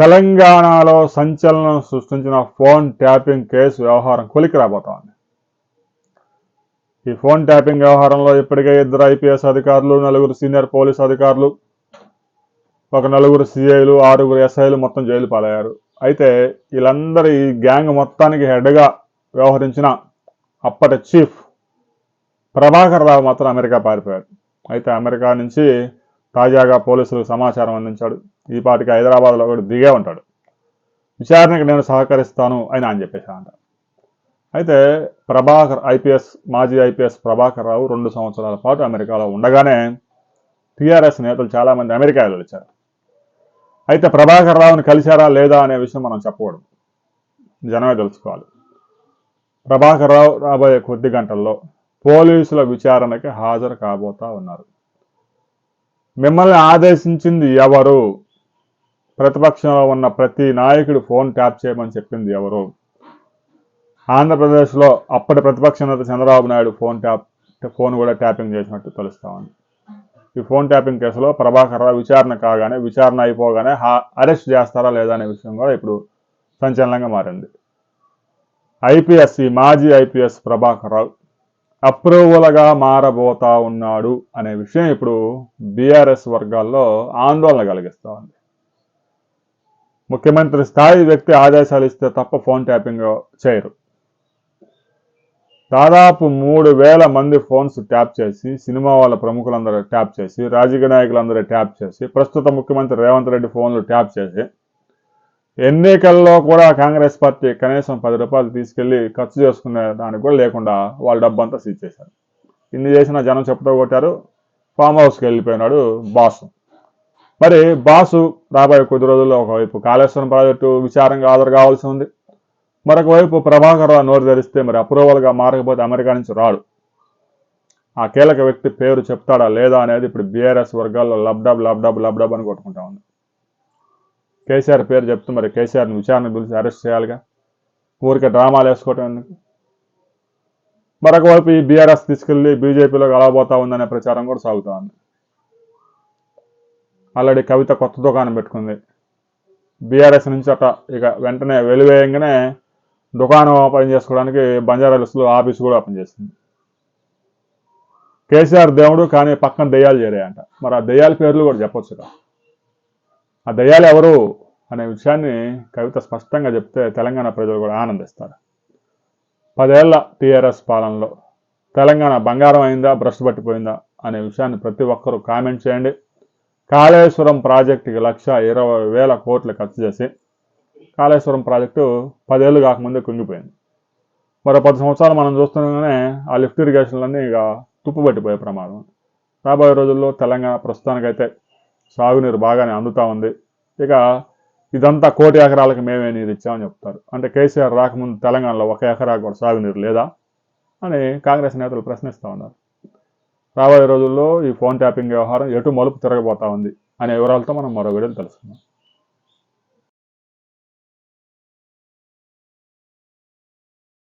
తెలంగాణలో సంచలనం సృష్టించిన ఫోన్ ట్యాపింగ్ కేసు వ్యవహారం కొలికి రాబోతోంది. ఈ ఫోన్ ట్యాపింగ్ వ్యవహారంలో ఇప్పటికే ఇద్దరు ఐపీఎస్ అధికారులు నలుగురు సీనియర్ పోలీస్ అధికారులు ఒక నలుగురు సిఐలు ఆరుగురు ఎస్ఐలు మొత్తం జైలు పాలయ్యారు. అయితే వీళ్ళందరూ ఈ గ్యాంగ్ మొత్తానికి హెడ్గా వ్యవహరించిన అప్పటి చీఫ్ ప్రభాకర్ రావు మాత్రం అమెరికా పారిపోయాడు. అయితే అమెరికా నుంచి తాజాగా పోలీసులకు సమాచారం అందించాడు. ఈ పాటికి హైదరాబాద్లో కూడా దిగే ఉంటాడు. విచారణకు నేను సహకరిస్తాను అని ఆయన చెప్పేశాడంట. అయితే ప్రభాకర్ ఐపీఎస్ మాజీ ఐపీఎస్ ప్రభాకర్ రావు రెండు సంవత్సరాల పాటు అమెరికాలో ఉండగానే టీఆర్ఎస్ నేతలు చాలామంది అమెరికా వెళ్ళొచ్చారు అయితే ప్రభాకర్ రావుని కలిశారా లేదా అనే విషయం మనం చెప్పకూడదు. జనమే తెలుసుకోవాలి. ప్రభాకర్ రావు రాబోయే కొద్ది గంటల్లో పోలీసుల విచారణకి హాజరు కాబోతా ఉన్నారు. మిమ్మల్ని ఆదేశించింది ఎవరు? ప్రతిపక్షంలో ఉన్న ప్రతి నాయకుడు ఫోన్ ట్యాప్ చేయమని చెప్పింది ఎవరు? ఆంధ్రప్రదేశ్లో అప్పటి ప్రతిపక్ష నేత Chandrababu Naidu phone tap phone కూడా ట్యాపింగ్ చేసినట్టు తెలుస్తా ఉంది ఈ ఫోన్ ట్యాపింగ్ కేసులో ప్రభాకర్ రావు విచారణ కాగానే విచారణ అయిపోగానే అరెస్ట్ చేస్తారా లేదా అనే విషయం కూడా ఇప్పుడు సంచలనంగా మారింది. ఐపీఎస్ ఈ మాజీ ఐపీఎస్ ప్రభాకర్ రావు అప్రూవల్గా మారబోతా ఉన్నాడు అనే విషయం ఇప్పుడు బీఆర్ఎస్ వర్గాల్లో ఆందోళన కలిగిస్తూ ఉంది. ముఖ్యమంత్రి స్థాయి వ్యక్తి ఆదేశాలు ఇస్తే తప్ప ఫోన్ ట్యాపింగ్ చేయరు. దాదాపు మూడు వేల మంది ఫోన్స్ ట్యాప్ చేసి సినిమా వాళ్ళ ప్రముఖులందరూ ట్యాప్ చేసి రాజకీయ నాయకులందరూ ట్యాప్ చేసి ప్రస్తుత ముఖ్యమంత్రి రేవంత్ రెడ్డి ఫోన్లు ట్యాప్ చేసి ఎన్నికల్లో కూడా కాంగ్రెస్ పార్టీ కనీసం పది రూపాయలు తీసుకెళ్ళి ఖర్చు చేసుకునే దానికి కూడా లేకుండా వాళ్ళ డబ్బు అంతా సీజ్ చేశారు. ఇన్ని చేసిన జనం చెప్తూ కొట్టారు ఫామ్ హౌస్కి వెళ్ళిపోయినాడు బాసు. మరి బాసు రాబోయే కొద్ది రోజుల్లో ఒకవైపు కాళేశ్వరం ప్రాజెక్టు విచారంగా హాజరు కావాల్సి ఉంది. మరొక వైపు ప్రభాకర్ రావు నోరు తెరిస్తే మరి అప్రూవల్గా మారకపోతే అమెరికా నుంచి రాడు. ఆ కీలక వ్యక్తి పేరు చెప్తాడా లేదా అనేది ఇప్పుడు బీఆర్ఎస్ వర్గాల్లో లబ్డబ్ లబ్డబ్ లబ్డబ్ అని కొట్టుకుంటా ఉంది. కేసీఆర్ పేరు చెప్తూ మరి కేసీఆర్ని విచారణ పిలిచి అరెస్ట్ చేయాలిగా. ఊరికే డ్రామాలు వేసుకోవటం ఎందుకు? మరొక వైపు ఈ బీఆర్ఎస్ తీసుకెళ్ళి బీజేపీలో కలవబోతా ఉందనే ప్రచారం కూడా సాగుతా ఉంది. ఆల్రెడీ కవిత కొత్త దుకాణం పెట్టుకుంది. బీఆర్ఎస్ నుంచి అట ఇక వెంటనే వెలివేయంగానే దుకాణం ఓపెన్ చేసుకోవడానికి బంజారాలిస్టులు ఆఫీస్ కూడా ఓపెన్ చేసింది. కేసీఆర్ దేవుడు కానీ పక్కన దెయ్యాలు చేరాయంట. మరి ఆ దెయ్యాల పేర్లు కూడా చెప్పొచ్చు కదా ఆ దయ్యాలు ఎవరు అనే విషయాన్ని కవిత స్పష్టంగా చెప్తే తెలంగాణ ప్రజలు కూడా ఆనందిస్తారు. పదేళ్ళ టీఆర్ఎస్ పాలనలో తెలంగాణ బంగారం అయిందా బ్రష్ పట్టిపోయిందా అనే విషయాన్ని ప్రతి ఒక్కరూ కామెంట్ చేయండి. కాళేశ్వరం ప్రాజెక్టుకి లక్ష ఇరవై వేల కోట్లు ఖర్చు చేసి కాళేశ్వరం ప్రాజెక్టు పదేళ్ళు కాకముందే కుంగిపోయింది. మరో పది సంవత్సరాలు మనం చూస్తుండగానే ఆ లిఫ్ట్ ఇరిగేషన్లన్నీ ఇక తుప్పు పట్టిపోయే ప్రమాదం. రాబోయే రోజుల్లో తెలంగాణ ప్రస్తుతానికైతే సాగునీరు బాగానే అందుతూ ఉంది. ఇక ఇదంతా కోటి ఎకరాలకు మేమే నీరు ఇచ్చామని చెప్తారు. అంటే కేసీఆర్ రాకముందు తెలంగాణలో ఒక ఎకరా కూడా సాగునీరు లేదా అని కాంగ్రెస్ నేతలు ప్రశ్నిస్తూ ఉన్నారు. రాబోయే రోజుల్లో ఈ ఫోన్ ట్యాపింగ్ వ్యవహారం ఎటు మలుపు తిరగబోతా ఉంది అనే వివరాలతో మనం మరో వీడియోలు తెలుసుకుందాం